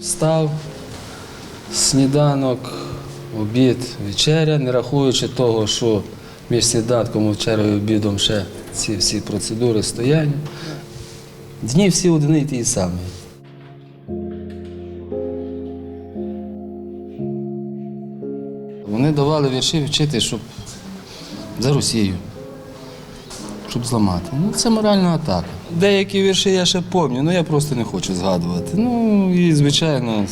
Встав, сніданок, обід, вечеря, не рахуючи того, що між сніданком, вечерею і обідом ще ці всі процедури стояння. Дні всі одні й ті самі. Вони давали вірші вчити, щоб за Росію, щоб зламати. Ну, це моральна атака. Деякі вірші я ще пам'ятаю, але я просто не хочу згадувати. Ну і, звичайно,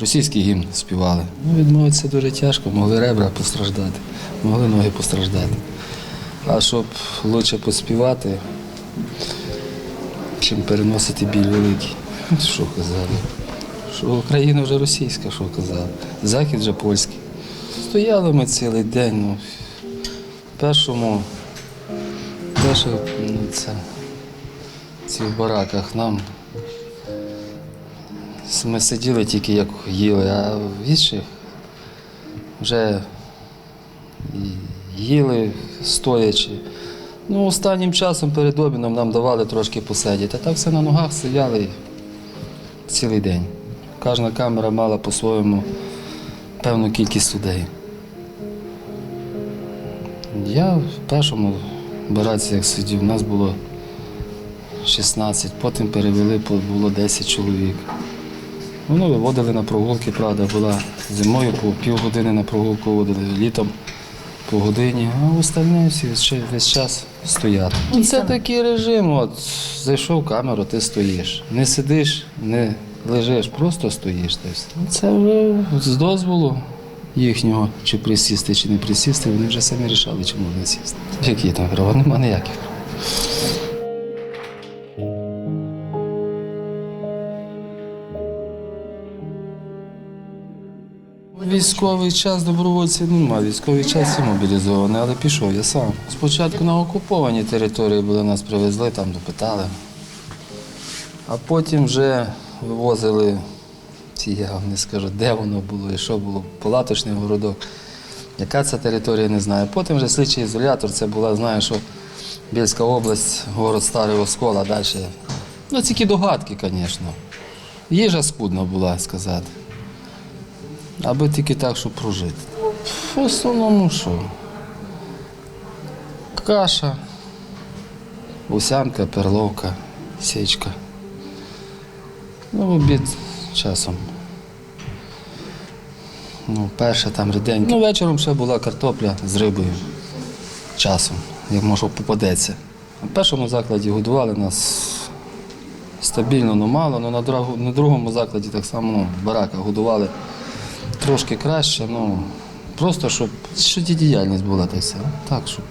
російський гімн співали. Ну, відмовитися дуже тяжко, могли ребра постраждати, могли ноги постраждати. А щоб краще поспівати, чим переносити біль великий. Що казали? Що Україна вже російська, що казали. Захід вже польський. Стояли ми цілий день. Ну, в першому, перше, ну, це, в цих бараках нам ми сиділи тільки як їли, а в інших вже їли стоячи. Ну, останнім часом перед обідом нам давали трошки посидіти. А так все на ногах стояли цілий день. Кожна камера мала по-своєму певну кількість людей. Я в першому бараці, як сидів, нас було 16, потім перевели, було 10 чоловік. Вони виводили на прогулки, правда, була зимою по півгодини на прогулку водили, літом по годині, а остальне всі ще весь час стояти. Ну, Це такий режим. От зайшов в камеру, ти стоїш. Не сидиш, не лежиш, просто стоїш. Ну, Це вже з дозволу їхнього, чи присісти, чи не присісти, вони вже самі рішали, чи можна сісти. Які там права? Нема ніяких. Військовий час добровольців немає. Військовий час всі мобілізовані, але пішов я сам. Спочатку на окупованій території були нас привезли, там допитали. А потім вже вивозили, ці, я вам не скажу, де воно було і що було, палаточний городок. Яка це територія, не знаю. Потім вже слідчий ізолятор, це була, знаю, що Більська область, город Старий Оскол, а далі. Ну, тільки догадки, звісно. Їжа скудна була, сказати. Аби тільки так, щоб прожити. В основному що? Каша, усянка, перловка, січка. Ну, обід часом. Ну, перше там ріденьке. Ну, вечором ще була картопля з рибою. Часом, як може попадеться. В першому закладі годували нас стабільно, ну мало, але на, другому закладі так само ну, в бараках годували трошки краще, ну просто щоб діяльність була та все. Так, щоб.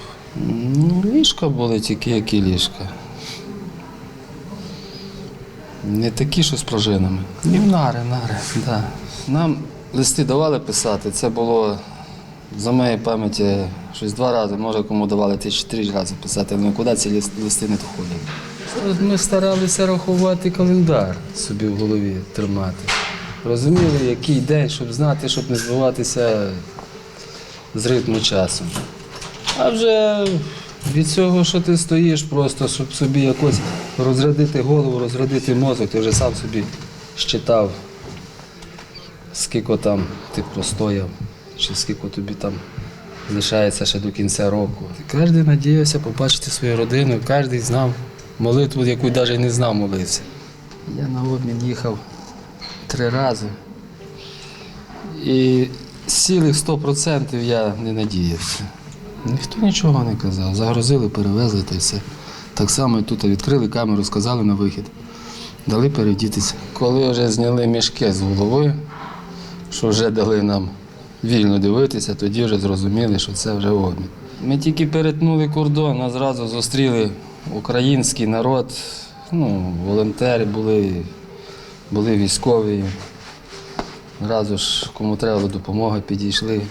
Ну, ліжка були тільки які ліжка. Не такі, що з пружинами. Ні, нари, нари, да. Нам листи давали писати, це було за моєї пам'яті щось два рази, може кому давали ті три рази писати, але куди ці листи не доходили. Ми старалися рахувати календар собі в голові тримати. Розуміли, який день, щоб знати, щоб не збиватися з ритму часу. А вже від цього, що ти стоїш, просто щоб собі якось розрядити голову, розрядити мозок, ти вже сам собі щитав, скільки там ти простояв, чи скільки тобі там лишається ще до кінця року. Кожен надіявся побачити свою родину, кожен знав молитву, яку навіть не знав молився. Я на обмін їхав три рази. І цілих 100% я не надіявся. Ніхто нічого не казав. Загрузили, перевезли та все. Так само і тут відкрили камеру, сказали на вихід. Дали перевдітися. Коли вже зняли мішки з голови, що вже дали нам вільно дивитися, тоді вже зрозуміли, що це вже обмін. Ми тільки перетнули кордон, нас зразу зустріли український народ, ну, волонтери були, були військові. Разу ж кому треба допомога, підійшли.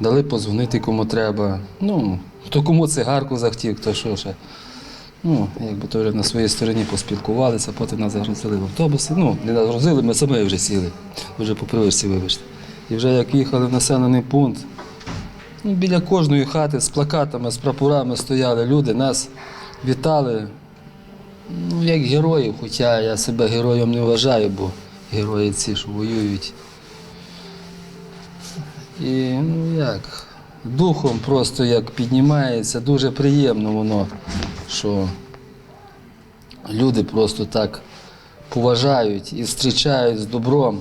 Дали позвонити кому треба. Ну, хто кому цигарку захотів, хто що ще. Ну, якби то вже на своїй стороні поспілкувалися, потім нас загрузили в автобуси. Ну, не загрузили, ми самі вже сіли, вже по привичці, вибачте. І вже як їхали в населений пункт, ну, біля кожної хати з плакатами, з прапорами стояли люди, нас вітали. Ну, як героїв, хоча я себе героєм не вважаю, бо герої ці, що воюють. І ну як, духом просто як піднімається, дуже приємно воно, що люди просто так поважають і зустрічають з добром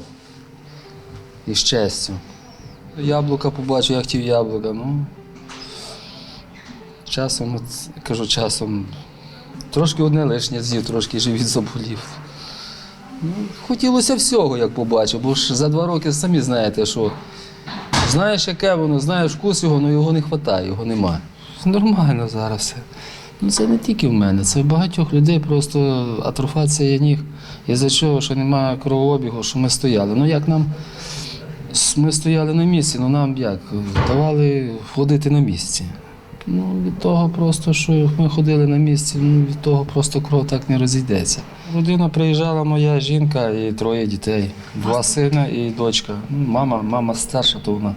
і з честю. Яблука побачив, я хотів яблука. Ну, часом, от, кажу, часом, трошки одне лишнє з'їв, трошки живіт заболів. Ну, хотілося всього, як побачив, бо ж за два роки самі знаєте, що знаєш, яке воно, знаєш вкус його, але його не вистачає, його немає. Нормально зараз все. Ну, це не тільки в мене, це в багатьох людей просто атрофація ніг. Із-за чого, що немає кровообігу, що ми стояли. Ну як нам ми стояли на місці, ну нам як? Давали ходити на місці. Ну, від того просто, що ми ходили на місці, ну, від того просто кров так не розійдеться. Родина приїжджала моя жінка і троє дітей. Два сина і дочка. Ну, мама, мама старша, то вона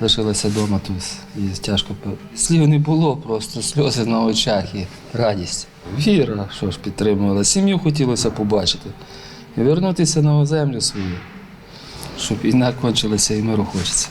лишилася вдома тут. І тяжко. Слів не було, просто сльози на очах і радість. Віра, що ж підтримувала. Сім'ю хотілося побачити. І вернутися на землю свою, щоб війна кончилася і миру хочеться.